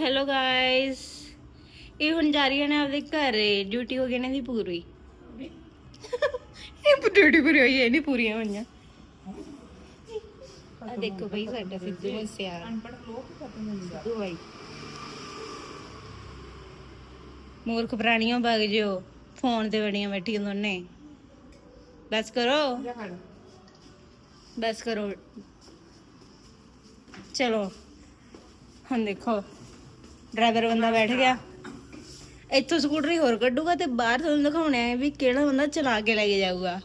Hello guys ਇਹ ਹੁਣ ਜਾ ਰਹੀਆਂ ਨੇ ਆਪਦੇ ਘਰੇ ਡਿਊਟੀ ਹੋ ਗਈ ਨੇ ਦੀ ਪੂਰੀ। ਇਹ ਡਿਊਟੀ ਪੂਰੀ ਹੋਈ ਹੈ ਨਹੀਂ ਪੂਰੀਆਂ ਹੋਈਆਂ। ਆ ਦੇਖੋ ਬਈ ਸਾਡਾ ਸਿੱਧੂ ਲੋਕ ਖਤਮ ਹੋ ਸਿੱਧੂ ਬਾਈ। ਮੂਰਖ ਪ੍ਰਾਣੀਆਂ ਵਗ ਜਿਓ। ਫੋਨ ਤੇ ਬੜੀਆਂ ਬੈਠੀਆਂ ਦੋਨੇ। ਬਸ ਕਰੋ। ਬਸ ਕਰੋ। ਚਲੋ। ਹੁਣ ਦੇਖੋ ਡਰਾਈਵਰ ਬੰਦਾ ਬੈਠ ਗਿਆ। ਇੱਥੋਂ ਸਕੂਟਰੀ ਹੋਰ ਕੱਢੂਗਾ ਤੇ ਬਾਹਰ ਤੁਹਾਨੂੰ ਦਿਖਾਉਣੇ ਆ ਵੀ ਕਿਹੜਾ ਬੰਦਾ ਚਲਾ ਕੇ ਲੈ ਕੇ ਜਾਊਗਾ।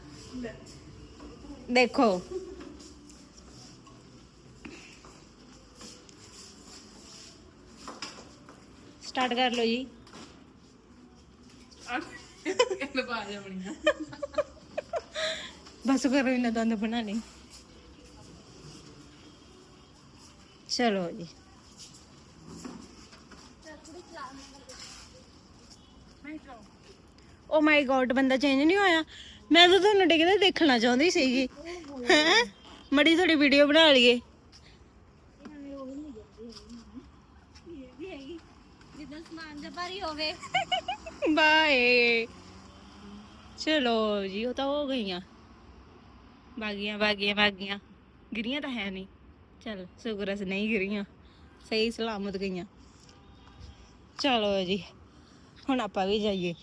ਦੇਖੋ। ਸਟਾਰਟ ਕਰ ਲਓ ਜੀ। ਬਸ ਕਰੋ ਇਹਨਾਂ ਦੰਦ ਬਣਾ ਲਈ ਚਲੋ ਜੀ। ਓ ਮਾਈ ਗॉड ਬੰਦਾ ਚੇਂਜ ਨਹੀਂ ਹੋਇਆ। ਮੈਂ ਤਾਂ ਤੁਹਾਨੂੰ ਡਿੱਗਦੇ ਦੇਖਣਾ ਚਾਹੁੰਦੀ ਸੀਗੀ। ਹੈ? ਮੜੀ ਥੋੜੀ ਵੀਡੀਓ ਬਣਾ ਲਈਏ। ਜਿੱਦਾਂ ਸਮਾਨ ਦਾ ਭਾਰੀ ਹੋਵੇ ਬਾਏ। ਚਲੋ ਜੀ, ਉਹ ਤਾਂ ਹੋ ਗਈਆਂ। ਬਾਗੀਆਂ ਬਾਗੀਆਂ ਬਾਗੀਆਂ ਗਿਰੀਆਂ ਤਾਂ ਹੈ ਨਹੀਂ। ਚਲ ਸ਼ੁਕਰ ਅਸ ਨਹੀਂ ਗਿਰੀਆਂ। ਸਹੀ ਸਲਾਮਤ ਗਈਆਂ। ਚਲੋ ਜੀ ਹੁਣ ਆਪਾਂ ਵੀ ਜਾਈਏ।